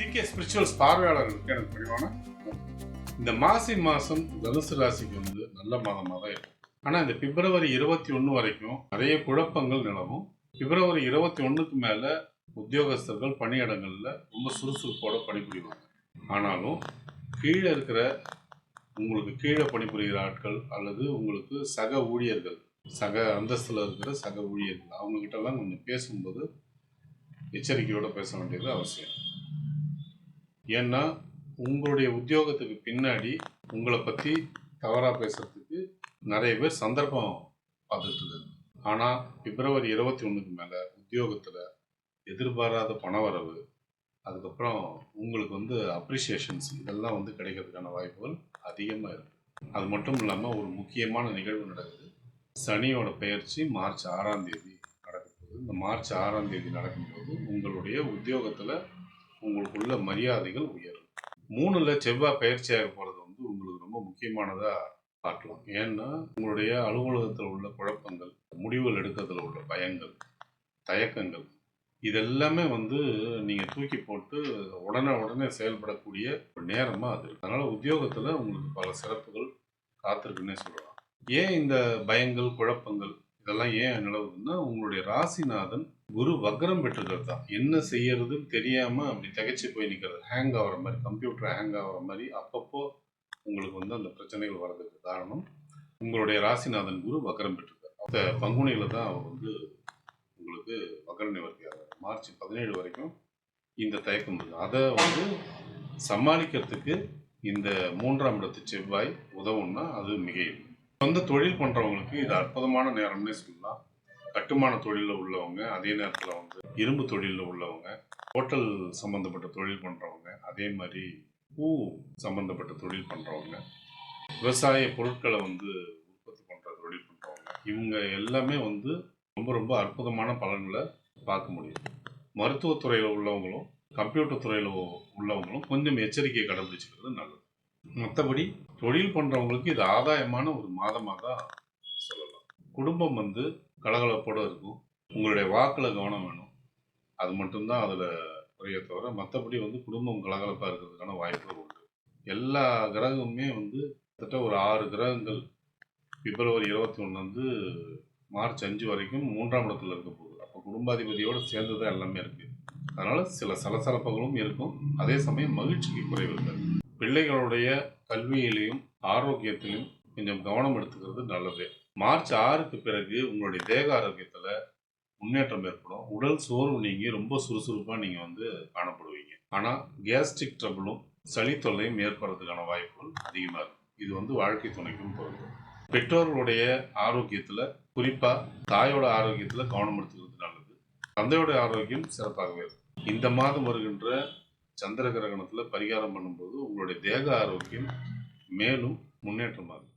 Decay spirituals பார்வையாளர்களுக்கு எனக்கு பணிவான இந்த மாசி மாதம் தனுசு ராசிக்கு வந்து நல்ல மாதமாக தான் இருக்கும் ஆனால் இந்த பிப்ரவரி இருபத்தி ஒன்று வரைக்கும் நிறைய குழப்பங்கள் நிலவும். பிப்ரவரி இருபத்தி ஒன்றுக்கு மேலே உத்தியோகஸ்தர்கள் பணியிடங்களில் ரொம்ப சுறுசுறுப்போட பணிபுரிவாங்க. ஆனாலும் கீழே இருக்கிற உங்களுக்கு கீழே பணிபுரிகிற ஆட்கள் அல்லது உங்களுக்கு சக ஊழியர்கள் சக அந்தஸ்தில் இருக்கிற சக ஊழியர்கள் அவங்கக்கிட்டலாம் கொஞ்சம் பேசும்போது எச்சரிக்கையோடு பேச வேண்டியது அவசியம். ஏன்னா உங்களுடைய உத்தியோகத்துக்கு பின்னாடி உங்களை பற்றி தவறாக பேசுறதுக்கு நிறைய பேர் சந்தர்ப்பம் பார்த்துட்டு இருக்காங்க. ஆனால் பிப்ரவரி இருபத்தி ஒன்றுக்கு மேலே உத்தியோகத்தில் எதிர்பாராத பணவரவு அதுக்கப்புறம் உங்களுக்கு வந்து அப்ரிசியேஷன்ஸ் இதெல்லாம் வந்து கிடைக்கிறதுக்கான வாய்ப்புகள் அதிகமாக இருக்குது அது மட்டும் இல்லாமல் ஒரு முக்கியமான நிகழ்வு நடக்குது. சனியோட பயிற்சி மார்ச் ஆறாம் தேதி போது இந்த மார்ச் ஆறாம் தேதி நடக்கும்போது உங்களுடைய உத்தியோகத்தில் உங்களுக்குள்ள மரியாதைகள் உயரும். மூணுல செவ்வாய் பயிற்சியாக போகிறது வந்து உங்களுக்கு ரொம்ப முக்கியமானதாக பார்க்கலாம். ஏன்னா உங்களுடைய அலுவலகத்தில் உள்ள குழப்பங்கள் முடிவுகள் எடுக்கிறதுல உள்ள பயங்கள் தயக்கங்கள் இதெல்லாமே வந்து நீங்கள் தூக்கி போட்டு உடனே உடனே செயல்படக்கூடிய ஒரு நேரமாக அது. அதனால் அதனால உத்தியோகத்தில் உங்களுக்கு பல சிறப்புகள் காத்திருக்குன்னே சொல்லலாம். ஏன் இந்த பயங்கள் குழப்பங்கள் இதெல்லாம் ஏன் நிலவுதுன்னா உங்களுடைய ராசிநாதன் குரு வக்ரம் பெற்றுக்கிறது தான் என்ன செய்யறதுன்னு தெரியாம அப்படி திகச்சு போய் நிற்கிறது ஹேங் ஆகிற மாதிரி கம்ப்யூட்டர் ஹேங் ஆகிற மாதிரி அப்பப்போ உங்களுக்கு வந்து அந்த பிரச்சனைகள் வர்றதுக்கு காரணம். உங்களுடைய ராசிநாதன் குரு வக்ரம் பெற்றிருக்கார். அந்த பங்குனியில் தான் அவர் வந்து உங்களுக்கு வக்ர நிவர்த்தி ஆகிறார். மார்ச் பதினேழு வரைக்கும் இந்த தயக்கம் இருக்கு. அதை வந்து சமாளிக்கிறதுக்கு இந்த மூன்றாம் இடத்து செவ்வாய் உதவும்னா அது மிகையும் சொந்த தொழில் பண்ணுறவங்களுக்கு இது அற்புதமான நேரம்னே சொல்லலாம். கட்டுமான தொழிலில் உள்ளவங்க அதே நேரத்தில் வந்து இரும்பு தொழிலில் உள்ளவங்க ஹோட்டல் சம்மந்தப்பட்ட தொழில் பண்ணுறவங்க அதே மாதிரி பூ சம்மந்தப்பட்ட தொழில் பண்ணுறவங்க விவசாய பொருட்களை வந்து உற்பத்தி பண்ணுற தொழில் பண்ணுறவங்க இவங்க எல்லாமே வந்து ரொம்ப ரொம்ப அற்புதமான பலன்களை பார்க்க முடியும். மருத்துவத்துறையில் உள்ளவங்களும் கம்ப்யூட்டர் துறையில் உள்ளவங்களும் கொஞ்சம் எச்சரிக்கையை கடைபிடிச்சிக்கிறது நல்லது. மற்றபடி தொழில் பண்ணுறவங்களுக்கு இது ஆதாயமான ஒரு மாதமாக தான் சொல்லலாம். குடும்பம் வந்து கலகலப்போடு இருக்கும். உங்களுடைய வாக்கில் கவனம் வேணும். அது மட்டும்தான் அதில் குறைய தவிர மற்றபடி வந்து குடும்பம் கலகலப்பாக இருக்கிறதுக்கான வாய்ப்புகள் உண்டு. எல்லா கிரகமுமே வந்து கிட்டத்தட்ட ஒரு ஆறு கிரகங்கள் பிப்ரவரி இருபத்தி ஒன்றுலேருந்து மார்ச் அஞ்சு வரைக்கும் மூன்றாம் இடத்துல இருக்க போகுது. அப்போ குடும்பாதிபதியோடு சேர்ந்து தான் எல்லாமே இருக்குது அதனால் சில சலசலப்புகளும் இருக்கும். அதே சமயம் மகிழ்ச்சிக்கு குறைவு இருக்காது. பிள்ளைகளுடைய கல்வியிலையும் ஆரோக்கியத்திலையும் கொஞ்சம் கவனம் எடுத்துக்கிறது நல்லது. மார்ச் ஆறுக்கு பிறகு உங்களுடைய தேக ஆரோக்கியத்தில் முன்னேற்றம் ஏற்படும். உடல் சோர்வு நீங்கி ரொம்ப சுறுசுறுப்பாக நீங்கள் வந்து காணப்படுவீங்க. ஆனால் கேஸ்ட்ரிக் ட்ரபிளும் சளி தொல்லையும் ஏற்படுறதுக்கான வாய்ப்புகள் அதிகமாக இருக்கும் இது வந்து வாழ்க்கை துணைக்கும் பொருந்தும் பெற்றோர்களுடைய ஆரோக்கியத்தில் குறிப்பாக தாயோட ஆரோக்கியத்தில் கவனம் எடுத்துக்கிறது நல்லது. தந்தையோட ஆரோக்கியம் சிறப்பாகவே இருக்கும். இந்த மாதம் வருகின்ற சந்திர கிரகணத்தில் பரிகாரம் பண்ணும்போது உங்களுடைய தேக ஆரோக்கியம் மேலும் முன்னேற்றமாகும்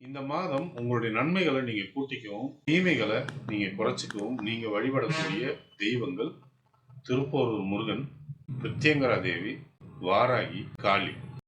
இந்த மாதம் உங்களுடைய நன்மைகளை நீங்க கூட்டிக்கவும் தீமைகளை நீங்க குறைச்சிக்கவும் நீங்க வழிபடக்கூடிய தெய்வங்கள் திருப்போரூர் முருகன் பிரித்யங்கரா தேவி வாராகி காளி.